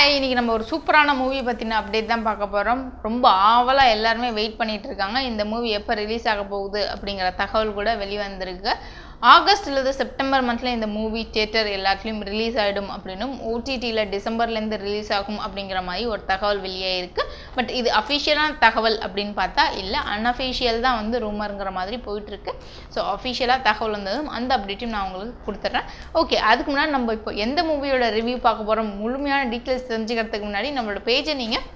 Hi இன்னைக்கு நம்ம ஒரு சூப்பரான மூவி பற்றின அப்டேட் தான் பார்க்க போகிறோம் ரொம்ப ஆவலாக எல்லாருமே வெயிட் பண்ணிட்டு இருக்காங்க. இந்த மூவி எப்போ ரிலீஸ் ஆக போகுது அப்படிங்கிற தகவல் கூட வெளிவந்திருக்கு. ஆகஸ்ட் அல்லது செப்டம்பர் மந்த்தில் இந்த மூவி தியேட்டர் எல்லாத்துலேயும் ரிலீஸ் ஆகிடும் அப்படின்னும். ஓடிடியில் டிசம்பர்லேருந்து ரிலீஸ் ஆகும் அப்படிங்கிற மாதிரி ஒரு தகவல் வெளியே இருக்குது பட் இது அஃபிஷியலான தகவல் அப்படின்னு பார்த்தா இல்லை அன்அஃபிஷியல் தான் வந்து ரூமருங்கிற மாதிரி போயிட்டுருக்கு. ஸோ அஃபிஷியலாக தகவல் வந்ததும் அந்த அப்டேட்டையும் நான் உங்களுக்கு கொடுத்துட்றேன். ஓகே அதுக்கு முன்னாடி நம்ம இப்போ எந்த மூவியோட ரிவ்யூ பார்க்க போகிறோம் முழுமையான டீட்டெயில்ஸ் தெரிஞ்சுக்கிறதுக்கு முன்னாடி நம்மளோட பேஜை நீங்கள்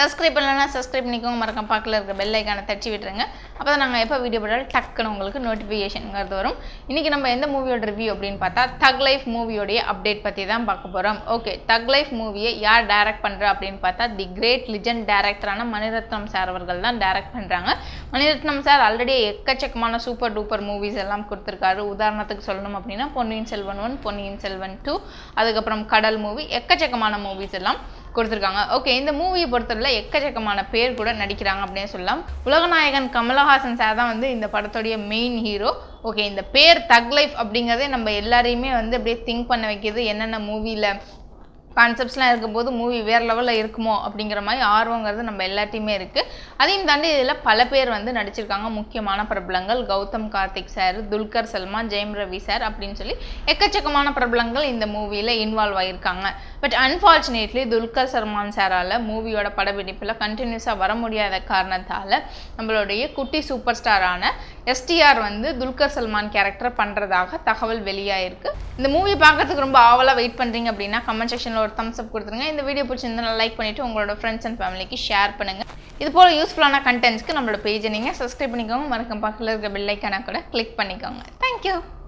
சப்ஸ்கிரைப் பண்ணலன்னா சப்ஸ்கிரைப் பண்ணிக்கோங்க. மறக்காம பக்கத்தில் இருக்க பெல் ஐக்கானை தட்டி விட்டுருங்க. அப்போ தான் நாங்கள் எப்போ வீடியோ போட்டாலும் டக்குன்னு உங்களுக்கு நோட்டிஃபிகேஷனுங்கிறது வரும். இன்றைக்கி நம்ம எந்த மூவியோட ரிவ்யூ அப்படின்னு பார்த்தா தக் லைஃப் மூவியோடைய அப்டேட் பற்றி தான் பார்க்க போகிறோம் ஓகே தக் லைஃப் மூவியை யார் டைரக்ட் பண்ணுறா அப்படின்னு பார்த்தா தி கிரேட் லிஜெண்ட் டேரக்டரான மணிரத்னம் சார் அவர்கள் தான் டைரக்ட் பண்ணுறாங்க மணிரத்னம் சார் ஆல்ரெடி எக்கச்சக்கமான சூப்பர் டூப்பர் மூவிஸ் எல்லாம் கொடுத்துருக்காரு. உதாரணத்துக்கு சொல்லணும் அப்படின்னா பொன்னியின் செல்வன் ஒன் பொன்னியின் செல்வன் டூ அதுக்கப்புறம் கடல் மூவி எக்கச்சக்கமான மூவிஸ் எல்லாம். கொடுத்துருக்காங்க. ஓகே இந்த மூவியை பொறுத்தவரையில் எக்கச்சக்கமான பேர் கூட நடிக்கிறாங்க அப்படின்னு சொல்லலாம். உலகநாயகன் கமலஹாசன் சார் தான் வந்து இந்த படத்துடைய மெயின் ஹீரோ ஓகே இந்த பேர் தக் லைஃப் அப்படிங்கிறதே நம்ம எல்லாரையுமே வந்து அப்படியே திங்க் பண்ண வைக்கிறது என்னென்ன மூவியில் கான்செப்ட்ஸ்லாம் இருக்கும்போது மூவி வேறு லெவலில் இருக்குமோ அப்படிங்கிற மாதிரி ஆர்வங்கிறது நம்ம எல்லாத்தையுமே இருக்குது அதையும் தாண்டி இதில் பல பேர் வந்து நடிச்சிருக்காங்க. முக்கியமான பிரபலங்கள் கௌதம் கார்த்திக் சார் துல்கர் சல்மான் ஜெயம் ரவி சார் அப்படின்னு சொல்லி எக்கச்சக்கமான பிரபலங்கள் இந்த மூவியில் இன்வால்வ் ஆகியிருக்காங்க பட் அன்ஃபார்ச்சுனேட்லி துல்கர் சல்மான் சாரால் மூவியோட படப்பிடிப்பில் கண்டினியூஸாக வர முடியாத காரணத்தால் நம்மளுடைய குட்டி சூப்பர் ஸ்டாரான எஸ்டிஆர் வந்து துல்கர் சல்மான் கேரக்டர் பண்ணுறதாக தகவல் வெளியாயிருக்கு. இந்த மூவி பார்க்கறதுக்கு ரொம்ப ஆவலாக வெயிட் பண்ணுறீங்க அப்படின்னா கமெண்ட் செக்ஷனில் ஒரு தம்ஸ் அப் கொடுத்துருங்க. இந்த வீடியோ பிடிச்சிருந்தா லைக் பண்ணிவிட்டு உங்களோட ஃப்ரெண்ட்ஸ் அண்ட் ஃபேமிலிக்கு ஷேர் பண்ணுங்கள் இது போல் யூஸ்ஃபுல்லான கண்டென்ட்ஸ்க்கு நம்மளோட பேஜை நீங்கள் சப்ஸ்கிரைப் பண்ணிக்கோங்க. மறக்க பக்கத்தில் இருக்க பில்லைக்கான கூட கிளிக் பண்ணிக்கோங்க. தேங்க்யூ